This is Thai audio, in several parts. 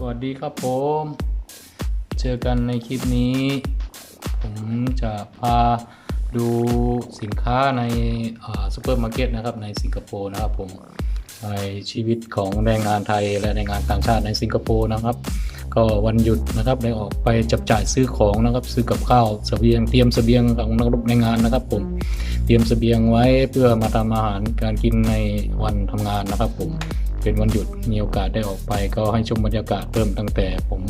สวัสดีครับผม เจอกันในคลิปนี้ ผมจะพาดูสินค้าในซูเปอร์มาร์เก็ตนะครับในสิงคโปร์นะครับผมในชีวิตของแรงงานไทยและแรงงานต่างชาติในสิงคโปร์นะครับ ก็วันหยุดนะครับได้ออกไปจับจ่ายซื้อของนะครับ ซื้อกับข้าวเสบียงเตรียมเสบียงของนักรบแรงงานนะครับ ผมเตรียมเสบียงไว้เพื่อมาทำอาหารการกินในวันทำงานนะครับผม เป็นวันหยุดมีโอกาสได้ออกไป ก็ให้ชมบรรยากาศเริ่มตั้งแต่ผม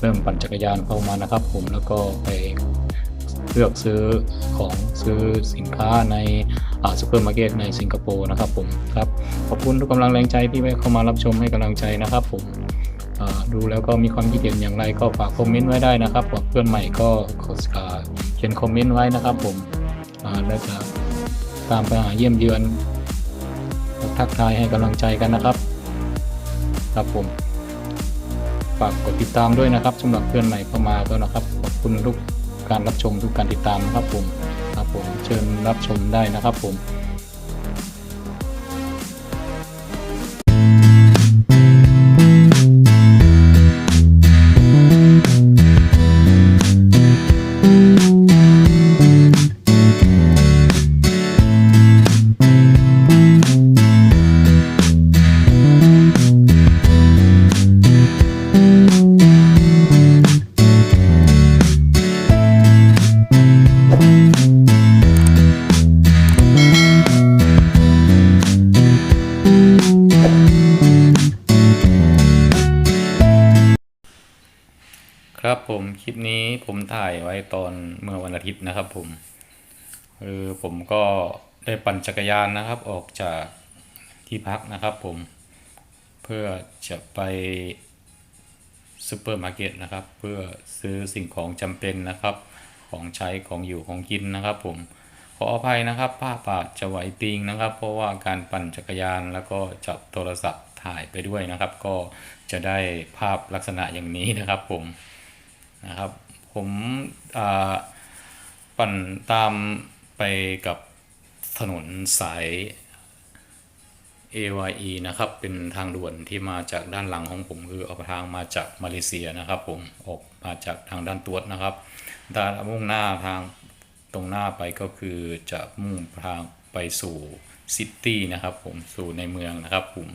เริ่มปั่นจักรยานเข้ามานะครับ ผมแล้วก็ไปเลือกซื้อของซื้อสินค้าในซูเปอร์มาร์เก็ตในสิงคโปร์นะครับผมครับขอบคุณทุกกำลังแรงใจที่เข้ามารับชมให้กำลังใจนะครับผมอ่าดูแล้วก็มีความคิดเห็นอย่างไรก็ฝากคอมเมนต์ไว้ได้นะครับเพื่อนใหม่ก็อ่าเขียนคอมเมนต์ไว้นะครับผมอ่าแล้วจะตามไปหาเยี่ยมเยือนทักทายให้กำลังใจกันนะครับ ครับผมฝากกดติดตามด้วยนะครับสำหรับเพื่อนใหม่เข้ามาก็นะครับขอบคุณทุกการรับชมทุกการติดตามนะครับผมครับผมเชิญรับชมได้นะครับผม ว้ตอนเมื่อวันอาทิตย์นะครับผมคือผมก็ได้ปั่นจักรยานนะครับออกจากที่พักนะครับผมเพื่อจะไปซูเปอร์มาร์เก็ตนะครับ เพื่อซื้อสิ่งของจำเป็นนะครับ ของใช้ของอยู่ของกินนะครับ ผมขออภัยนะครับภาพอาจจะไหวปิงนะครับ เพราะว่าการปั่นจักรยานแล้วก็จับโทรศัพท์ถ่ายไปด้วยนะครับ ก็จะได้ภาพลักษณะอย่างนี้นะครับผมนะครับ ผมปั่นตามไปกับถนนสาย AYE นะครับ เป็นทางด่วนที่มาจากด้านหลังของผมคือออกทางมาจากมาเลเซียนะครับผมออกมาจากทางด้านตวดนะครับด้านมุ่งหน้าทางตรงหน้าไปก็คือจะมุ่งทางไปสู่ซิตี้นะครับผมสู่ในเมืองนะครับผม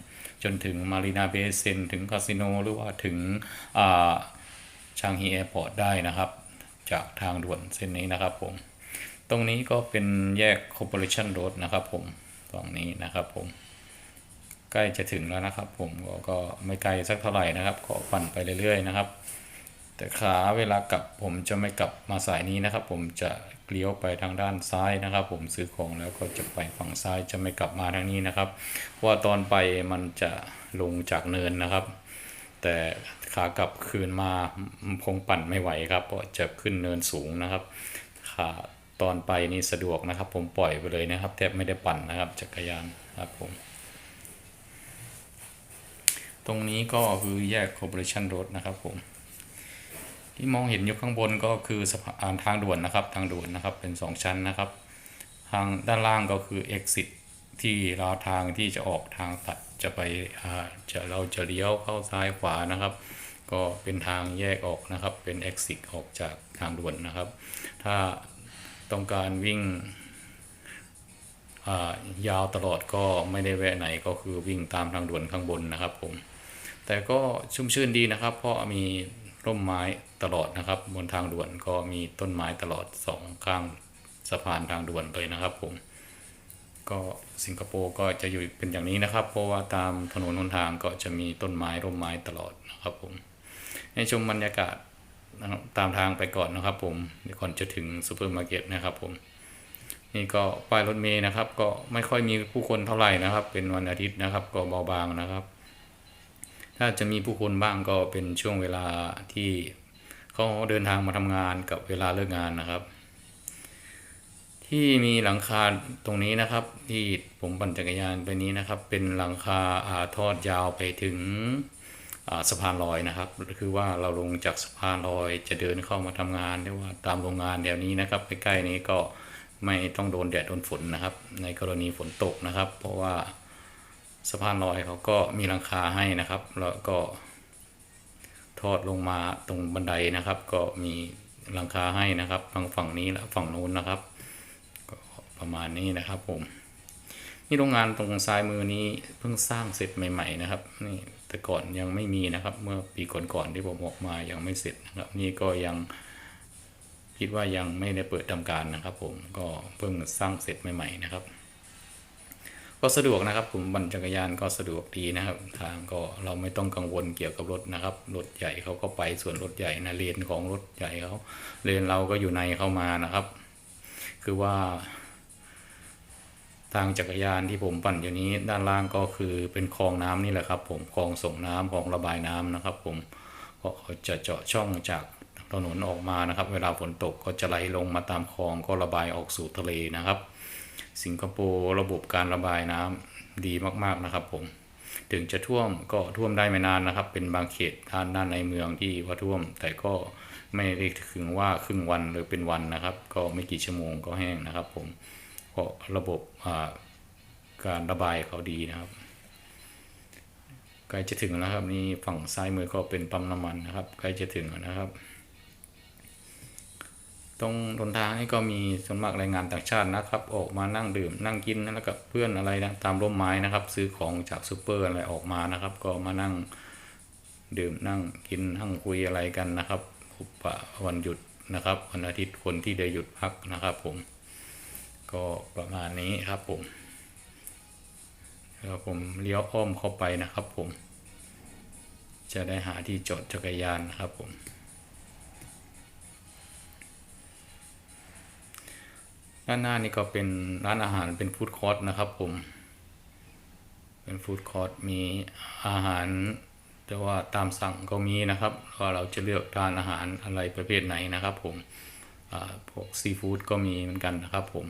จนถึงมารีนาเบเซนถึงคาสิโนหรือว่าถึงอ่า ชางฮีแอร์พอร์ตได้นะครับ จากทางด่วนเส้นนี้นะครับผม ตรงนี้ก็เป็นแยก Corporation Road นะครับผมตรงนี้นะครับผม ใกล้จะถึงแล้วนะครับผมก็ก็ไม่ไกลสักเท่าไหร่นะครับ ก็ปั่นไปเรื่อยๆนะครับ แต่ขาเวลากลับผมจะไม่กลับมาสายนี้นะครับ ผมจะเลี้ยวไปทางด้านซ้ายนะครับ ผมซื้อของแล้วก็จะไปฝั่งซ้ายจะไม่กลับมาทางนี้นะครับว่าตอนไปมันจะลงจากเนินนะครับ แต่ขากลับคืนมาคงปั่นไม่ไหวครับ เพราะจะขึ้นเนินสูงนะครับ ขาตอนไปนี่สะดวกนะครับ ผมปล่อยไปเลยนะครับ แทบไม่ได้ปั่นนะครับจักรยานครับผม ตรงนี้ก็คือแยก Corporation Road นะครับผมที่มองเห็นอยู่ข้างบนก็คือสะพานทางด่วนนะครับทางด่วนนะครับเป็น 2 ชั้นนะครับ ทางด้านล่างก็คือ exit ที่ราทางที่จะออกทางตัด จะไปจะเราจะเลี้ยวเข้าซ้ายขวานะครับ ก็เป็นทางแยกออกนะครับ เป็น exit ออกจากทางด่วนนะครับ ถ้าต้องการวิ่งยาวตลอดก็ไม่ได้แวะไหนก็คือวิ่งตามทางด่วนข้างบนนะครับผมแต่ก็ชุ่มชื่นดีนะครับ เพราะมีร่มไม้ตลอดนะครับ บนทางด่วนก็มีต้นไม้ตลอดสองข้างสะพานทางด่วนเลยนะครับผม ก็สิงคโปร์ก็จะอยู่เป็นอย่างนี้นะครับ เพราะว่าตามถนนหนทางก็จะมีต้นไม้ร่มไม้ตลอดนะครับผมในชมบรรยากาศนะตามทางไปก่อนนะครับ ผมก่อนจะถึงซูเปอร์มาร์เก็ตนะครับผมนี่ก็ป้ายรถเมย์นะครับ ก็ไม่ค่อยมีผู้คนเท่าไหร่นะครับ เป็นวันอาทิตย์นะครับ ก็เบาบางนะครับ ถ้าจะมีผู้คนบ้างก็เป็นช่วงเวลาที่เขาเดินทางมาทำงานกับเวลาเลิกงานนะครับ ที่มีหลังคาตรงนี้นะครับ ที่ผมปั่นจักรยานไปนี้นะครับ เป็นหลังคาอาทอดยาวไปถึงสะพานลอยนะครับ คือว่าเราลงจากสะพานลอยจะเดินเข้ามาทำงานหรือว่าตามโรงงานแถวนี้นะครับใกล้ๆนี้ก็ไม่ต้องโดนแดดโดนฝนนะครับ ในกรณีฝนตกนะครับ เพราะว่าสะพานลอยเขาก็มีหลังคาให้นะครับ แล้วก็ ทอดลงมาตรงบันไดนะครับ ก็มีหลังคาให้นะครับทางฝั่งนี้และฝั่งนู้นนะครับ ประมาณนี้นะครับผมนี่โรงงานตรงซ้ายมือนี้เพิ่งสร้างเสร็จใหม่ๆนะครับนี่แต่ก่อนยังไม่มีนะครับ เมื่อปีก่อนๆที่ผมออกมายังไม่เสร็จนะครับ นี่ก็ยังคิดว่ายังไม่ได้เปิดทำการนะครับ ผมก็เพิ่งสร้างเสร็จใหม่ๆนะครับ ก็สะดวกนะครับ ผมบันจักรยานก็สะดวกดีนะครับ ทางก็เราไม่ต้องกังวลเกี่ยวกับรถนะครับรถใหญ่เขาก็ไปส่วนรถใหญ่นะเลนของรถใหญ่เขาเลนเราก็อยู่ในเข้ามานะครับ คือว่า ทางจักรยานที่ผมปั่นอยู่นี้ด้านล่างก็คือเป็นคลองน้ำนี่แหละครับ ผมคลองส่งน้ำคลองระบายน้ำนะครับ ผมก็เขาจะเจาะช่องจากถนนออกมานะครับ เวลาฝนตกก็จะไหลลงมาตามคลองก็ระบายออกสู่ทะเลนะครับ สิงคโปร์ระบบการระบายน้ำดีมากๆนะครับ ผมถึงจะท่วมก็ท่วมได้ไม่นานนะครับ เป็นบางเขตด้านด้านในเมืองที่ว่าท่วม แต่ก็ไม่ได้ถึงว่าครึ่งวันหรือเป็นวันนะครับ ก็ไม่กี่ชั่วโมงก็แห้งนะครับ ผมเพราะระบบ การระบายเขาดีนะครับใกล้จะถึงแล้วครับ นี่ฝั่งซ้ายมือก็เป็นปั๊มน้ำมันนะครับใกล้จะถึงแล้วนะครับ ตรงหนทางนี่ก็มีส่วนมากแรงงานต่างชาตินะครับ ออกมานั่งดื่มนั่งกินแล้วกับเพื่อนอะไรนะตามร่มไม้นะครับ ซื้อของจากซูเปอร์อะไรออกมานะครับ ก็มานั่งดื่มนั่งกินนั่งคุยอะไรกันนะครับพบปะวันหยุดนะครับวันอาทิตย์คนที่ได้หยุดพักนะครับผม ก็ประมาณนี้ครับผมแล้วผมเลี้ยวอ้อมเข้าไปนะครับผม จะได้หาที่จอดจักรยานนะครับผม ด้านหน้านี่ก็เป็นร้านอาหารเป็นฟู้ดคอร์ทนะครับผม เป็นฟู้ดคอร์ทมีอาหารแต่ว่าตามสั่งก็มีนะครับว่าเราจะเลือกทานอาหารอะไรประเภทไหนนะครับผมพวกซีฟู้ดก็มีเหมือนกันนะครับผม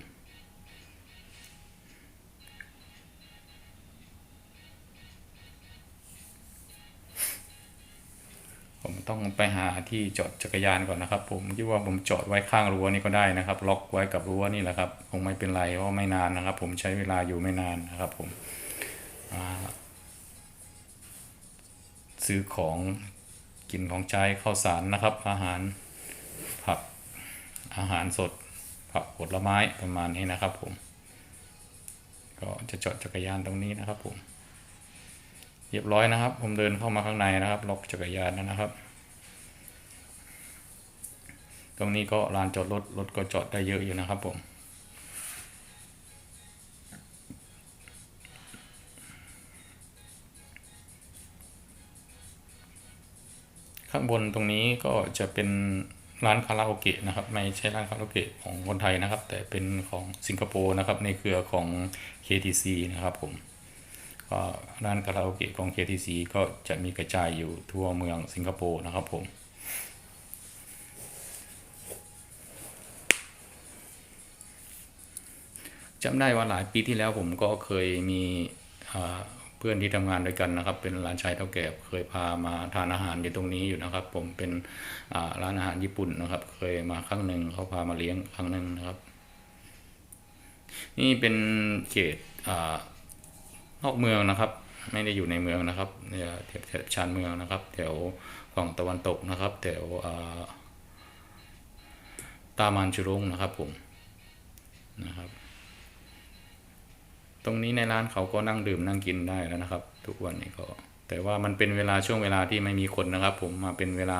ผมต้องไปหาที่จอดจักรยานก่อนนะครับ ผมคิดว่าผมจอดไว้ข้างรั้วนี่ก็ได้นะครับ ล็อกไว้กับรั้วนี่แหละครับคงไม่เป็นไรเพราะไม่นานนะครับ ผมใช้เวลาอยู่ไม่นานนะครับ ผมซื้อของกินของใช้ข้าวสารนะครับ อาหารผักอาหารสดผักผลไม้ประมาณนี้นะครับ ผม ก็จะจอดจักรยานตรงนี้นะครับ ผม รียบร้อยนะครับ ผมเดินเข้ามาข้างในนะครับ ล็อกจักรยานนะครับ ตรงนี้ก็ลานจอดรถรถก็จอดได้เยอะอยู่นะครับผมข้างบนตรงนี้ก็จะเป็นร้านคาราโอเกะนะครับ ไม่ใช่ร้านคาราโอเกะของคนไทยนะครับ แต่เป็นของสิงคโปร์นะครับ ในเครือของ KTC นะครับผม ก็ร้านคาราโอเกะของ KTC ก็จะมีกระจายอยู่ทั่วเมืองสิงคโปร์นะครับผมจำได้ว่าหลายปีที่แล้วผมก็เคยมีเพื่อนที่ทำงานด้วยกันนะครับ เป็นร้านชายเท่าแก่เคยพามาทานอาหารอยู่ตรงนี้อยู่นะครับ ผมเป็นร้านอาหารญี่ปุ่นนะครับ เคยมาครั้งหนึ่งเขาพามาเลี้ยงครั้งหนึ่งนะครับ นี่เป็นเขตอ่า นอกเมืองนะครับ ไม่ได้อยู่ในเมืองนะครับเนี่ยแถบแถบชานเมืองนะครับ แถวฝั่งตะวันตกนะครับ แถวอ่าตามันจุรงนะครับผมนะครับ ตรงนี้ในร้านเขาก็นั่งดื่มนั่งกินได้แล้วนะครับ ทุกวันนี้ก็ แต่ว่ามันเป็นเวลาช่วงเวลาที่ไม่มีคนนะครับ ผมมาเป็นเวลา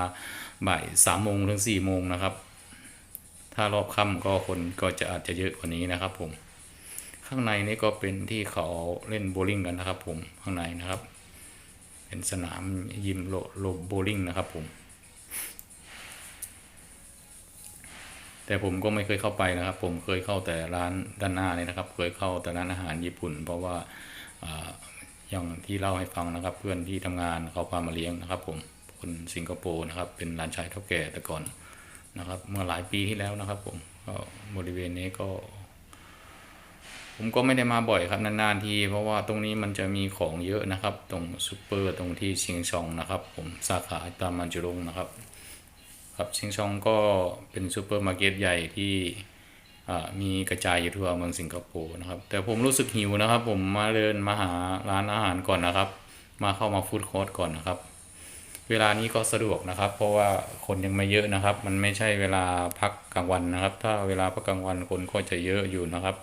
บ่ายสามโมงถึงสี่โมงนะครับ ถ้ารอบค่ำก็คนก็จะอาจจะเยอะกว่านี้นะครับผม ข้างในนี่ก็เป็นที่เขาเล่นโบว์ลิ่งกันนะครับ ผมข้างในนะครับ เป็นสนามยิมโลโลโบว์ลิ่งนะครับผม แต่ผมก็ไม่เคยเข้าไปนะครับ ผมเคยเข้าแต่ร้านด้านหน้านี่นะครับ เคยเข้าแต่ร้านอาหารญี่ปุ่น เพราะว่าอย่างที่เล่าให้ฟังนะครับ เพื่อนที่ทำงานเขาพามาเลี้ยงนะครับ ผมคนสิงคโปร์นะครับ เป็นร้านชายเท่าแก่แต่ก่อนนะครับ เมื่อหลายปีที่แล้วนะครับ ผมก็บริเวณนี้ก็ ผมก็ไม่ได้มาบ่อยครับนานๆทีเพราะว่าตรงนี้มันจะมีของเยอะนะครับ ตรงซูเปอร์ตรงที่เชียงชองนะครับ ผมสาขาตามมันจุรงนะครับ ครับชิงชองก็เป็นซูเปอร์มาร์เก็ตใหญ่ที่อ่ามีกระจายอยู่ทั่วเมืองสิงคโปร์นะครับ แต่ผมรู้สึกหิวนะครับ ผมมาเดินมาหาร้านอาหารก่อนนะครับ มาเข้ามาฟู้ดคอร์ทก่อนนะครับ เวลานี้ก็สะดวกนะครับ เพราะว่าคนยังไม่เยอะนะครับ มันไม่ใช่เวลาพักกลางวันนะครับ ถ้าเวลาพักกลางวันคนก็จะเยอะอยู่นะครับ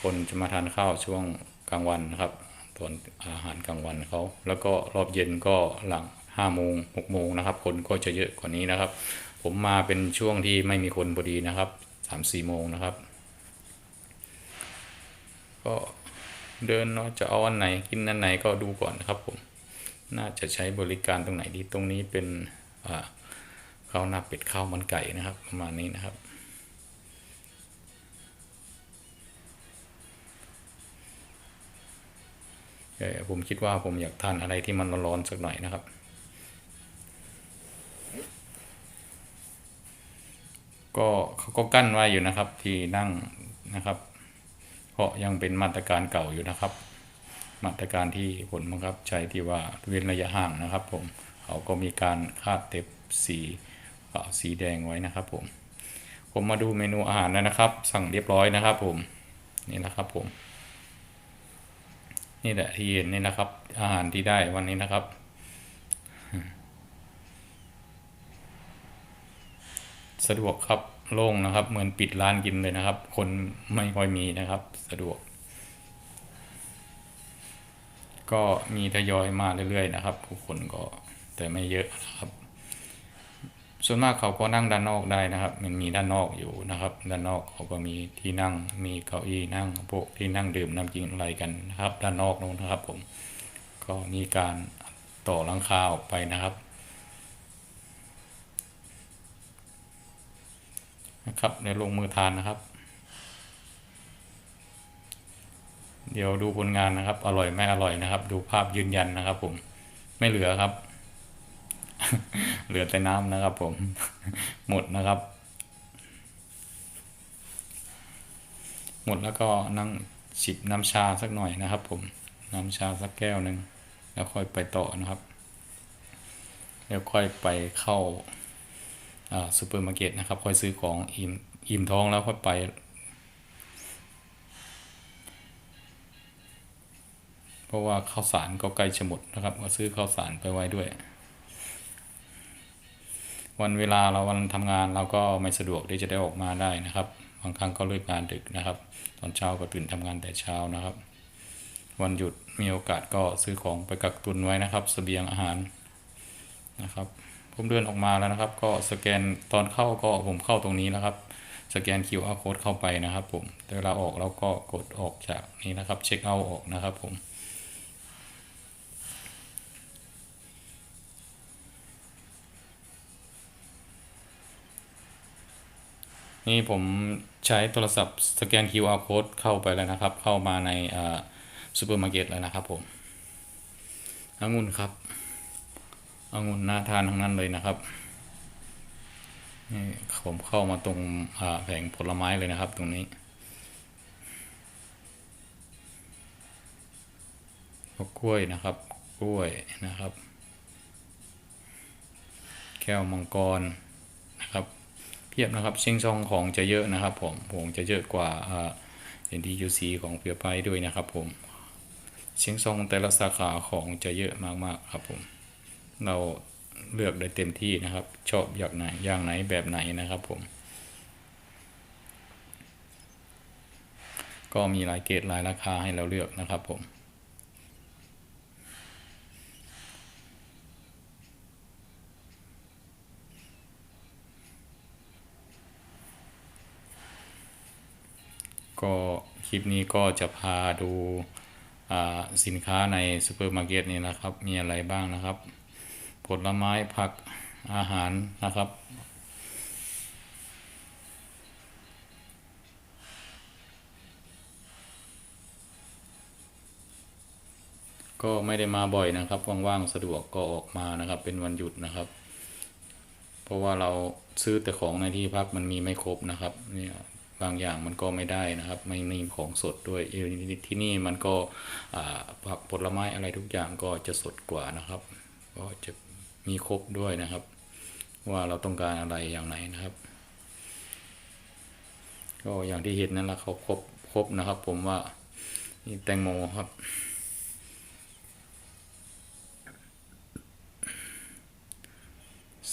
คนจะมาทานข้าวช่วงกลางวันนะครับตอนอาหารกลางวันเขาแล้วก็รอบเย็นก็หลังห้าโมงหกโมงนะครับ คนก็จะเยอะกว่านี้นะครับ ผมมาเป็นช่วงที่ไม่มีคนพอดีนะครับสามสี่โมงนะครับ ก็เดินเนาะจะเอาอันไหนกินอันไหนก็ดูก่อนนะครับผมน่าจะใช้บริการตรงไหนดีตรงนี้เป็นข้าวหน้าเป็ดข้าวมันไก่นะครับ ประมาณนี้นะครับ ผมคิดว่าผมอยากทานอะไรที่มันร้อนๆสักหน่อยนะครับ ก็เขาก็กั้นไว้อยู่นะครับที่นั่งนะครับ เพราะยังเป็นมาตรการเก่าอยู่นะครับ มาตรการที่ผลบังคับใช้ที่ว่าเว้นระยะห่างนะครับ ผมเขาก็มีการคาดเต็บสีสีแดงไว้นะครับ ผม ผมมาดูเมนูอาหารแล้วนะครับ สั่งเรียบร้อยนะครับ ผมนี่นะครับผม นี่แหละที่เห็นนี่นะครับ อาหารที่ได้วันนี้นะครับ สะดวกครับโล่งนะครับ เหมือนปิดร้านกินเลยนะครับ คนไม่ค่อยมีนะครับ สะดวก ก็มีทยอยมาเรื่อยๆนะครับทุกคนก็แต่ไม่เยอะนะครับ ส่วนมากเขาก็นั่งด้านนอกได้นะครับ มันมีด้านนอกอยู่นะครับ ด้านนอกเขาก็มีที่นั่ง มีเก้าอี้นั่งพวกที่นั่งดื่มน้ำกินอะไรกันนะครับ ด้านนอกนู้นนะครับ ผม ก็มีการต่อหลังคาออกไปนะครับนะครับเดี๋ยวลงมือทานนะครับ เดี๋ยวดูผลงานนะครับ อร่อยไม่อร่อยนะครับ ดูภาพยืนยันนะครับ ผมไม่เหลือครับ เหลือแต่น้ำนะครับผม หมดนะครับ หมดแล้วก็นั่งจิบน้ำชาสักหน่อยนะครับ ผม น้ำชาสักแก้วหนึ่งแล้วค่อยไปต่อนะครับ แล้วค่อยไปเข้าซูเปอร์มาร์เก็ตนะครับ ค่อยซื้อของอิ่มอิ่มท้องแล้วค่อยไป เพราะว่าข้าวสารก็ใกล้จะหมดนะครับ ก็ซื้อข้าวสารไปไว้ด้วย วันเวลาเราวันทำงานเราก็ไม่สะดวกที่จะได้ออกมาได้นะครับบางครั้งก็เลิกงานดึกนะครับ ตอนเช้าก็ตื่นทำงานแต่เช้านะครับ วันหยุดมีโอกาสก็ซื้อของไปกักตุนไว้นะครับเสบียงอาหารนะครับผมเดินออกมาแล้วนะครับ ก็สแกนตอนเข้าก็ผมเข้าตรงนี้นะครับ สแกน QR code เข้าไปนะครับ ผมแต่เวลาออกเราก็กดออกจากนี้นะครับ เช็คเอาออกนะครับผม นี่ผมใช้โทรศัพท์สแกน QR code เข้าไปแล้วนะครับ เข้ามาในซูเปอร์มาร์เก็ตแล้วนะครับผมองุ่นครับองุ่นน่าทานทั้งนั้นเลยนะครับนี่ผมเข้ามาตรงแผงผลไม้เลยนะครับตรงนี้ก็กล้วยนะครับ กล้วยนะครับ แก้วมังกร เพียบนะครับเชิงซองของจะเยอะนะครับ ผมผมจะเยอะกว่าเอ่า NTUC ของเพียไปด้วยนะครับผมเชียงซองแต่ละสาขาของจะเยอะมากๆครับผมเราเลือกได้เต็มที่นะครับ ชอบอยางไหนอย่างไหนแบบไหนนะครับผม ก็มีหลายเกรดหลายราคาให้เราเลือกนะครับผม ก็ คลิปนี้ก็จะพาดูอ่าสินค้าในซูเปอร์มาร์เก็ตนี่นะครับ มีอะไรบ้างนะครับ ผลไม้ผักอาหารนะครับ ก็ไม่ได้มาบ่อยนะครับ ว่างๆสะดวกก็ออกมานะครับ เป็นวันหยุดนะครับ เพราะว่าเราซื้อแต่ของในที่พักมันมีไม่ครบนะครับเนี่ย บางอย่างมันก็ไม่ได้นะครับ ไม่มีของสดด้วยที่นี่มันก็ผักผลไม้อะไรทุกอย่างก็จะสดกว่านะครับ ก็จะมีครบด้วยนะครับ ว่าเราต้องการอะไรอย่างไหนนะครับ ก็อย่างที่เห็นนั่นแหละเขาครบครบนะครับ ผมว่านี่แตงโมครับ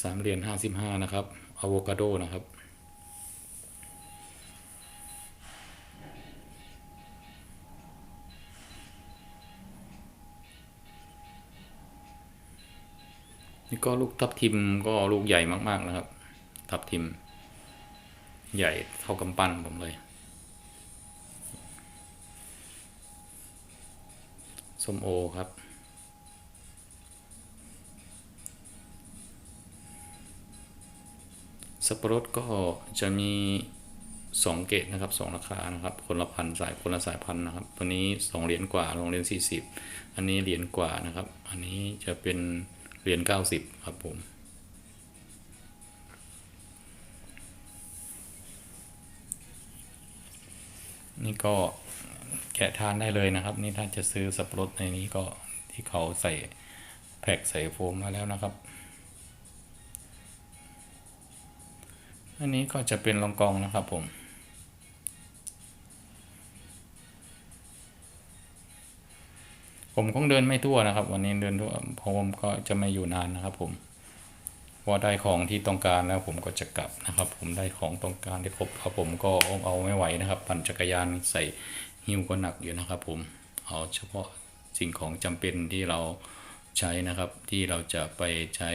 สามเหรียญห้าสิบห้านะครับอะโวคาโดนะครับ นี่ก็ลูกทับทิมก็ลูกใหญ่มากๆนะครับ ทับทิม ใหญ่เท่ากำปั้นผมเลยส้มโอครับ สับปะรดก็จะมีสองเกรดนะครับสองราคานะครับ คนละพันสายคนละสายพันนะครับ ตัวนี้สองเหรียญกว่าโรงเรียนสี่สิบอันนี้เหรียญกว่านะครับ อันนี้จะเป็น เหรียญเก้าสิบครับผม นี่ก็แกะทานได้เลยนะครับ นี่ถ้าจะซื้อสับปะรดในนี้ก็ที่เขาใส่แพ็กใส่โฟมมาแล้วนะครับ อันนี้ก็จะเป็นรองกองนะครับผม ผมคงเดินไม่ทั่วนะครับ วันนี้เดินทั่วผมก็จะไม่อยู่นานนะครับ ผมพอได้ของที่ต้องการแล้วผมก็จะกลับนะครับ ผมได้ของต้องการที่ครบครับ ผมก็เอาไม่ไหวนะครับ ปั่นจักรยานใส่หิ้วก็หนักอยู่นะครับ ผมเอาเฉพาะสิ่งของจำเป็นที่เราใช้นะครับ ที่เราจะไปใช้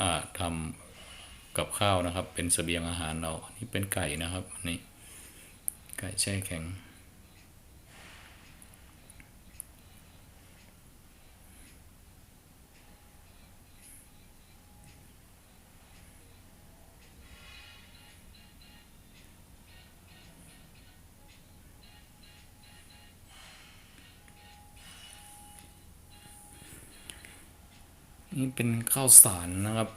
อ่าทำกับข้าวนะครับ เป็นเสบียงอาหารเราอันนี่เป็นไก่นะครับนนี้ไก่แช่แข็ง นี่เป็นข้าวสารนะครับ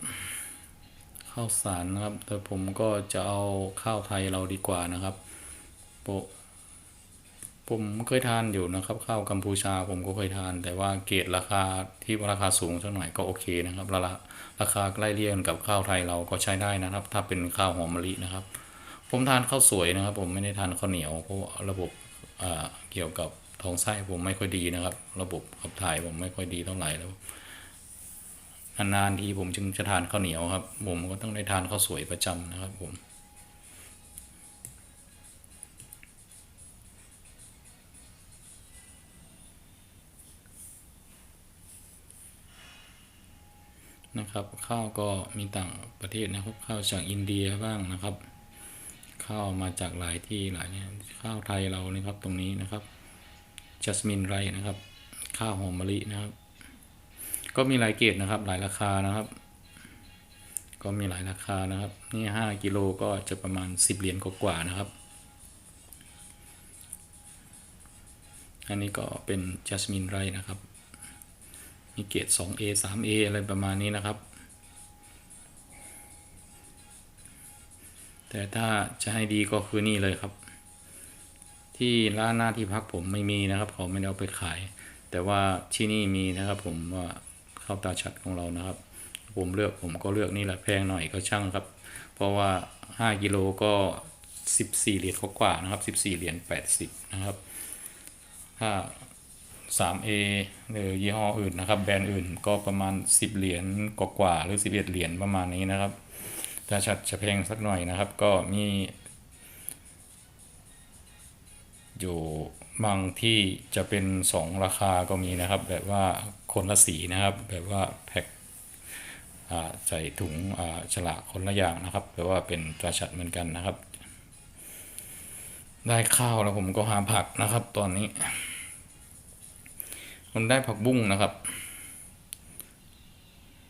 ข้าวสารนะครับ แต่ผมก็จะเอาข้าวไทยเราดีกว่านะครับโปผมเคยทานอยู่นะครับ ข้าวกัมพูชาผมก็เคยทาน แต่ว่าเกรดราคาที่ราคาสูงสักหน่อยก็โอเคนะครับราราคาใกล้เรียงกับข้าวไทยเราก็ใช้ได้นะครับ ถ้าเป็นข้าวหอมมะลินะครับ ผมทานข้าวสวยนะครับ ผมไม่ได้ทานข้าวเหนียวเพราะระบบเกี่ยวกับท้องไส้ผมไม่ค่อยดีนะครับ ระบบขับถ่ายผมไม่ค่อยดีเท่าไหร่แล้ว นานๆทีผมจึงจะทานข้าวเหนียวครับ ผมก็ต้องได้ทานข้าวสวยประจำนะครับผมนะครับข้าวก็มีต่างประเทศนะครับข้าวจากอินเดียบ้างนะครับข้าวมาจากหลายที่หลายเนี่ยข้าวไทยเรานะครับตรงนี้นะครับจัสมินไรนะครับ ข้าวหอมมะลินะครับ ก็มีหลายเกรดนะครับ หลายราคานะครับ ก็มีหลายราคานะครับ นี่ห้ากิโลก็จะประมาณสิบเหรียญกว่าๆนะครับ อันนี้ก็เป็นจัสมินไรนะครับ มีเกรด 2A 3A อะไรประมาณนี้นะครับ แต่ถ้าจะให้ดีก็คือนี่เลยครับ ที่ร้านหน้าที่พักผมไม่มีนะครับ เขาไม่ได้เอาไปขาย แต่ว่าที่นี่มีนะครับผมว่า ข้าวตาชัดของเรานะครับ ผมเลือกผมก็เลือกนี่แหละแพงหน่อยก็ช่างครับ เพราะว่า 5กิโลก็ 14 เหรียญกว่านะครับ 14 เหรียญ80 นะครับ ถ้า 3A หรือยี่ห้ออื่นนะครับ แบรนด์อื่นก็ประมาณ 10 เหรียญกว่าหรือ 11 เหรียญประมาณนี้นะครับถ้าชัดจะแพงสักหน่อยนะครับ ก็มีอยู่บางที่จะเป็น 2 ราคาก็มีนะครับ แบบว่า คนละสีนะครับแบบว่าแพ็คใส่ถุงฉลากคนละอย่างนะครับแปลว่าเป็นตราชัดเหมือนกันนะครับ ได้ข้าวแล้วผมก็หาผักนะครับตอนนี้ ผมได้ผักบุ้งนะครับ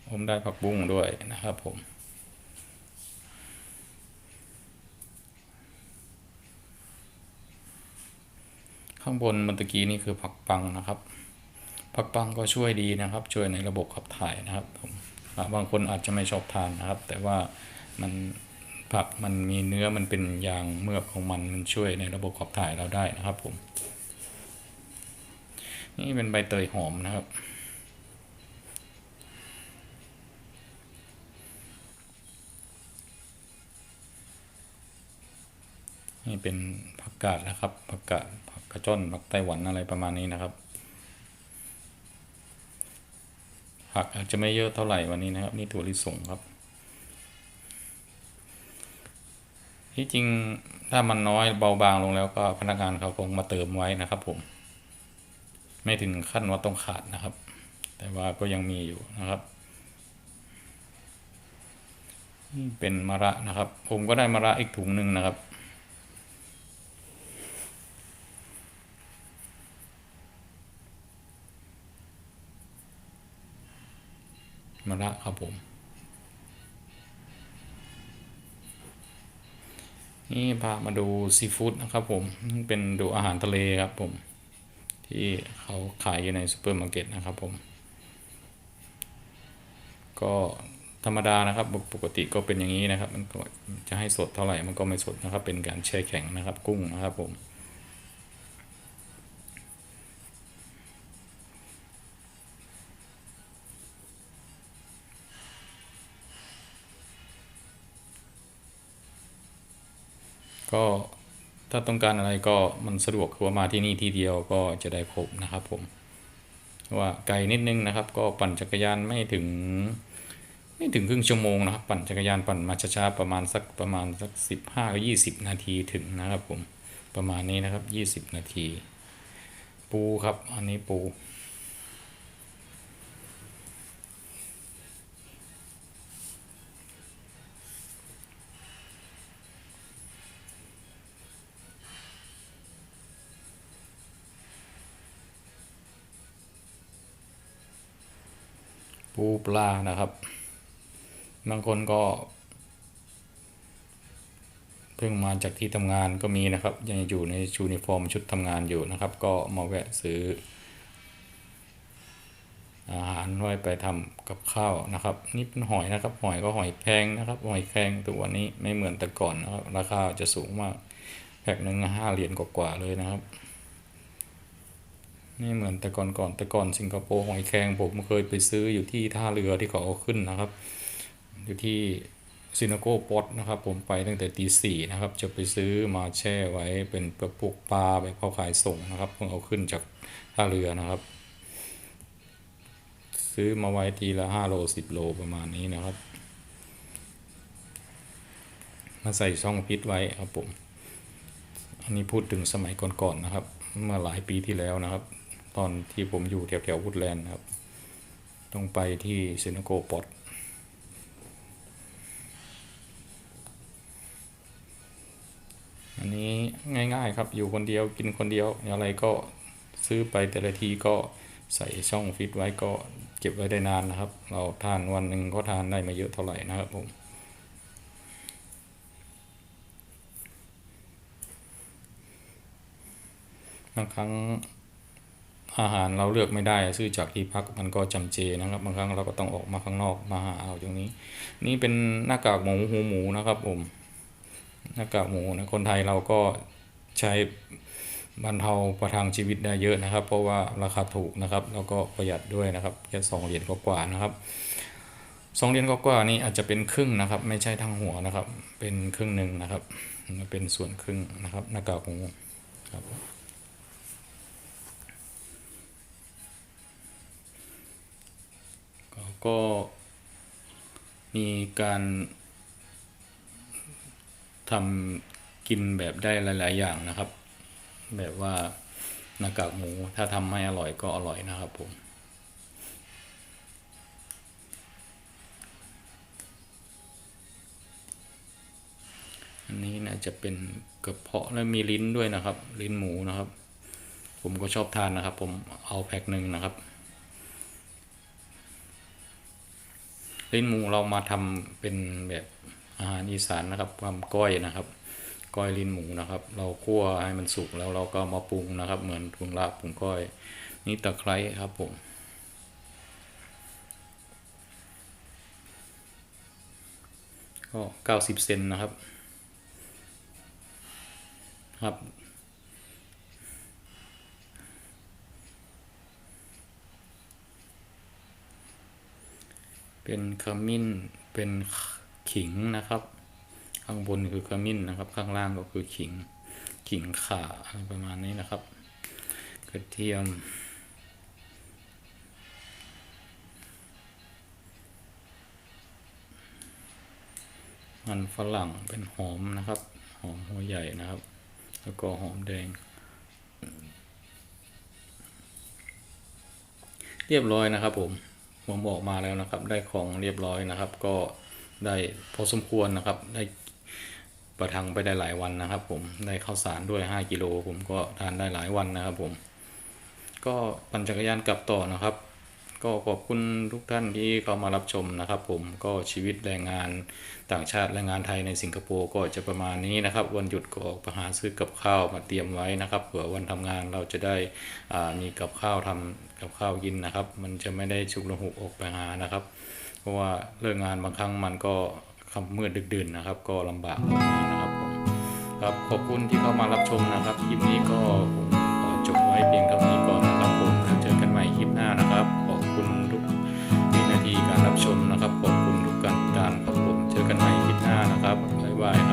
ผมได้ผักบุ้งด้วยนะครับผมข้างบนมันตะกี้นี่คือผักปังนะครับ ผักปังก็ช่วยดีนะครับ ช่วยในระบบขับถ่ายนะครับผมบางคนอาจจะไม่ชอบทานนะครับ แต่ว่ามันผักมันมีเนื้อมันเป็นยางเมือกของมันมันช่วยในระบบขับถ่ายเราได้นะครับผม นี่เป็นใบเตยหอมนะครับนี่เป็นผักกาดนะครับผักกาดผักกระจ้อนผักไต้หวันอะไรประมาณนี้นะครับ ผักอาจจะไม่เยอะเท่าไหร่วันนี้นะครับ นี่ถั่วลิสงครับ ที่จริงถ้ามันน้อยเบาบางลงแล้วก็พนักงานเขาคงมาเติมไว้นะครับ ผม ไม่ถึงขั้นว่าต้องขาดนะครับ แต่ว่าก็ยังมีอยู่นะครับนี่เป็นมะระนะครับ ผมก็ได้มะระอีกถุงหนึ่งนะครับ มะระครับผม นี่พามาดูซีฟู้ดนะครับผม เป็นดูอาหารทะเลครับผม ที่เขาขายอยู่ในซูเปอร์มาร์เก็ตนะครับผม ก็ธรรมดานะครับปกติก็เป็นอย่างนี้นะครับ มันก็จะให้สดเท่าไหร่มันก็ไม่สดนะครับ เป็นการแช่แข็งนะครับ กุ้งนะครับผม ก็ถ้าต้องการอะไรก็มันสะดวกคือว่ามาที่นี่ที่เดียวก็จะได้ครบนะครับผมว่าไกลนิดนึงนะครับ ก็ปั่นจักรยานไม่ถึง ไม่ถึงครึ่งชั่วโมงนะครับ ปั่นจักรยานปั่นมาช้าๆประมาณสักประมาณสักสิบห้าหรือยี่สิบนาทีถึงนะครับผมประมาณนี้นะครับยี่สิบนาที ปูครับอันนี้ปู ปลานะครับ บางคนก็ เพิ่งมาจากที่ทำงานก็มีนะครับ ยังอยู่ในชูนิฟอร์มชุดทำงานอยู่นะครับ ก็มาแวะซื้อ อาหารไว้ไปทำกับข้าวนะครับ นี่เป็นหอยนะครับ หอยก็หอยแพงนะครับ หอยแพงตัวนนี้ไม่เหมือนแต่ก่อนนะครับ ราคาจะสูงมากแพ็คหนึ่งห้าเหรียญกว่าๆเลยนะครับ นี่เหมือนแต่ก่อนก่อนแต่ก่อนสิงคโปร์หอยแครงผมเคยไปซื้ออยู่ที่ท่าเรือที่เขาเอาขึ้นนะครับ อยู่ที่ซินาโกปอตนะครับ ผมไปตั้งแต่ตีสี่นะครับ จะไปซื้อมาแช่ไว้เป็นปลาปุกปลาแบบเขาขายส่งนะครับเพิ่งเอาขึ้นจากท่าเรือนะครับ ซื้อมาไว้ทีละห้าโลสิบโลประมาณนี้นะครับ มาใส่ช่องพิษไว้ครับผม อันนี้พูดถึงสมัยก่อนๆนะครับ เมื่อหลายปีที่แล้วนะครับ ตอนที่ผมอยู่แถวๆวูดแลนด์ครับ ต้องไปที่ซินาโกปอตอันนี้ง่าย ๆ ครับอยู่คนเดียวกินคนเดียวอะไรก็ซื้อไปแต่ละทีก็ใส่ช่องฟิตไว้ก็เก็บไว้ได้นานนะครับ เราทานวันหนึ่งก็ทานได้ไม่เยอะเท่าไหร่นะครับผมบางครั้ง อาหารเราเลือกไม่ได้ซื้อจากที่พักมันก็จำเจนะครับบางครั้งเราก็ต้องออกมาข้างนอกมาหาเอาตรงนี้ นี่เป็นหน้ากากหมูหูหมูนะครับผมหน้ากากหมูนะคนไทยเราก็ใช้บรรเทาประทังชีวิตได้เยอะนะครับ เพราะว่าราคาถูกนะครับแล้วก็ประหยัดด้วยนะครับแค่สองเหรียญกว่าๆนะครับสองเหรียญกว่าๆนี่อาจจะเป็นครึ่งนะครับ ไม่ใช่ทั้งหัวนะครับ เป็นครึ่งหนึ่งนะครับเป็นส่วนครึ่งนะครับหน้ากากหมูครับ ก็มีการทำกินแบบได้หลาย ๆ อย่างนะครับ แบบว่าหน้ากากหมูถ้าทำให้อร่อยก็อร่อยนะครับผมอันนี้นะจะเป็นกระเพาะและมีลิ้นด้วยนะครับ ลิ้นหมูนะครับ ผมก็ชอบทานนะครับ ผมเอาแพ็คหนึ่งนะครับ ลิ้นหมูเรามาทำเป็นแบบอาหารอีสานนะครับความก้อยนะครับ ก้อยลิ้นหมูนะครับ เราคั่วให้มันสุกแล้วเราก็มาปรุงนะครับ เหมือนปรุงลาบปรุงก้อย นี่ตะไคร้ครับผมก็เก้าสิบเซนนะครับ ครับ เป็นขมิ้น เป็นขิงนะครับ ข้างบนคือขมิ้นนะครับ ข้างล่างก็คือขิง ขิงข่าอะไรประมาณนี้นะครับ กระเทียม มันฝรั่งเป็นหอมนะครับ หอมหัวใหญ่นะครับ แล้วก็หอมแดงเรียบร้อยนะครับผม ผมออกมาแล้วนะครับ ได้ของเรียบร้อยนะครับ ก็ได้พอสมควรนะครับ ได้ประทังไปได้หลายวันนะครับ ผมได้ข้าวสารด้วย 5 กิโลผมก็ทานได้หลายวันนะครับ ผม ก็ปั่นจักรยานกลับต่อนะครับ ก็ขอบคุณทุกท่านที่เข้ามารับชมนะครับ ผมก็ชีวิตแรงงานต่างชาติแรงงานไทยในสิงคโปร์ก็จะประมาณนี้นะครับ วันหยุดก็ออกไปหาซื้อกับข้าวมาเตรียมไว้นะครับเผื่อวันทำงานเราจะได้อ่ามีกับข้าวทำกับข้าวกินนะครับ มันจะไม่ได้ฉุกระหุกออกไปหานะครับ เพราะว่าเลิกงานบางครั้งมันก็ค่ำมืดดึกดื่นนะครับ ก็ลำบากมากนะครับผมครับขอบคุณที่เข้ามารับชมนะครับคลิปนี้ก็ผมขอจบไว้เพียงเท่านี้ก่อน ชมนะครับ ขอบคุณทุกการติดตามครับผมเจอกันใหม่คลิปหน้านะครับบ๊ายบายครับ